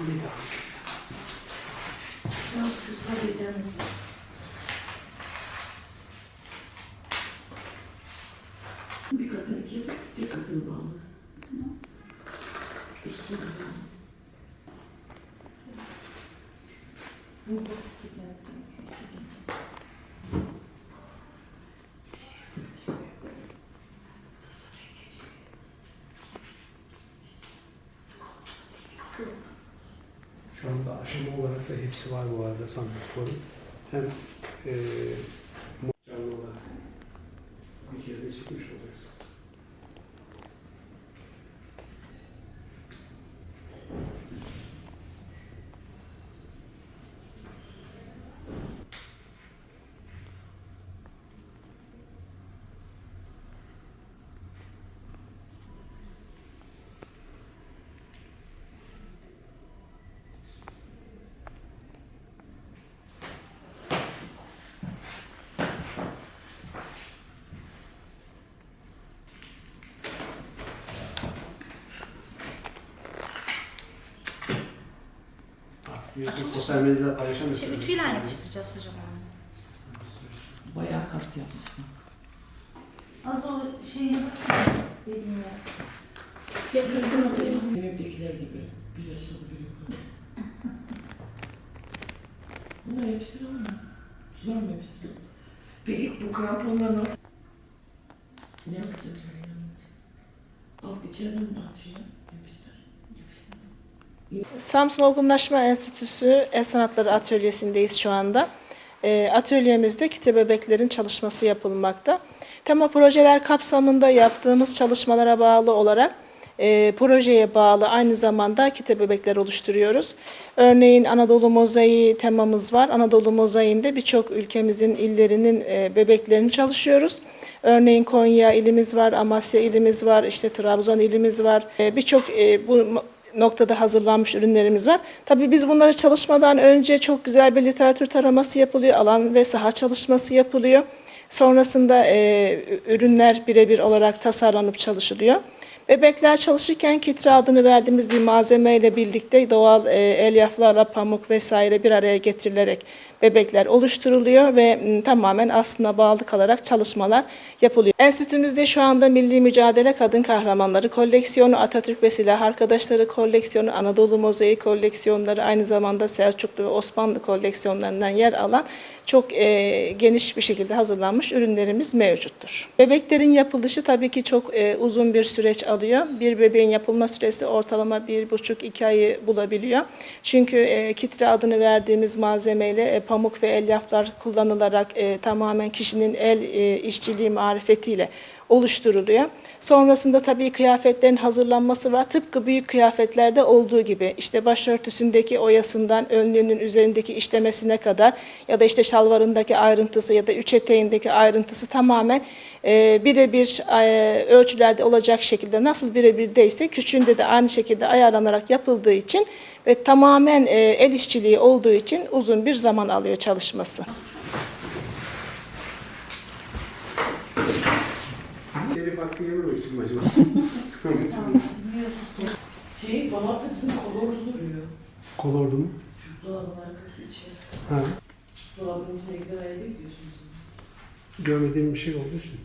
Bir daha. Ya. Bir katını kes, bir katını bağlı. İki katını. Şu anda aşama olarak da hepsi var bu arada Samsunspor'un. Hem eee canlı olarak bir kere de çıkmış olacağız. Açılış. sosyal medyada paylaşamıyorsun. Şey, ütüyle yapıştıracağız hocam onu. Bayağı kas yapmışsın. Az o şeyini benim ya. Yakasını alıyor. Benimkiler gibi. Bir aşağı bir yukarı. Bunlar yapıştırır mı? Zor mu yapıştırır? Peki bu kramponlarla ne yapacağız? Al içeriden bak yap, yapıştır. Samsun Olgunlaşma Enstitüsü El Sanatları Atölyesi'ndeyiz şu anda. E, atölyemizde kitle bebeklerin çalışması yapılmakta. Tema projeler kapsamında yaptığımız çalışmalara bağlı olarak e, projeye bağlı aynı zamanda kitle bebekler oluşturuyoruz. Örneğin Anadolu Mozaiği temamız var. Anadolu Mozaiği'nde birçok ülkemizin illerinin e, bebeklerini çalışıyoruz. Örneğin Konya ilimiz var, Amasya ilimiz var, işte Trabzon ilimiz var. E, birçok e, bu noktada hazırlanmış ürünlerimiz var. Tabii biz bunları çalışmadan önce çok güzel bir literatür taraması yapılıyor, alan ve saha çalışması yapılıyor. Sonrasında e, ürünler birebir olarak tasarlanıp çalışılıyor. Bebekler çalışırken kitre adını verdiğimiz bir malzemeyle birlikte doğal e, elyaflarla pamuk vesaire bir araya getirilerek bebekler oluşturuluyor ve m, tamamen aslına bağlı kalarak çalışmalar yapılıyor. Enstitümüzde şu anda Milli Mücadele Kadın Kahramanları koleksiyonu, Atatürk ve Silah Arkadaşları koleksiyonu, Anadolu Mozaik koleksiyonları, aynı zamanda Selçuklu ve Osmanlı koleksiyonlarından yer alan çok e, geniş bir şekilde hazırlanmış ürünlerimiz mevcuttur. Bebeklerin yapılışı tabii ki çok e, uzun bir süreç alıyor. Bir bebeğin yapılma süresi ortalama bir buçuk iki ayı bulabiliyor. Çünkü e, kitre adını verdiğimiz malzemeyle e, pamuk ve elyaflar kullanılarak e, tamamen kişinin el e, işçiliği marifetiyle oluşturuluyor. Sonrasında tabii kıyafetlerin hazırlanması var. Tıpkı büyük kıyafetlerde olduğu gibi işte başörtüsündeki oyasından önlüğünün üzerindeki işlemesine kadar ya da işte şalvarındaki ayrıntısı ya da üç eteğindeki ayrıntısı tamamen e, birebir e, ölçülerde olacak şekilde nasıl birebir değilse küçüğünde de aynı şekilde ayarlanarak yapıldığı için ve tamamen e, el işçiliği olduğu için uzun bir zaman alıyor çalışması. Telif hakkı yememek için mi acaba? Onun için mi? Şey, dolapta bizim kolordu duruyor. Kolordu mu? Şu dolabın arkası için. Ha. Dolabın içindekileri ayıp ediyorsunuz. Görmediğim bir şey olduğu için.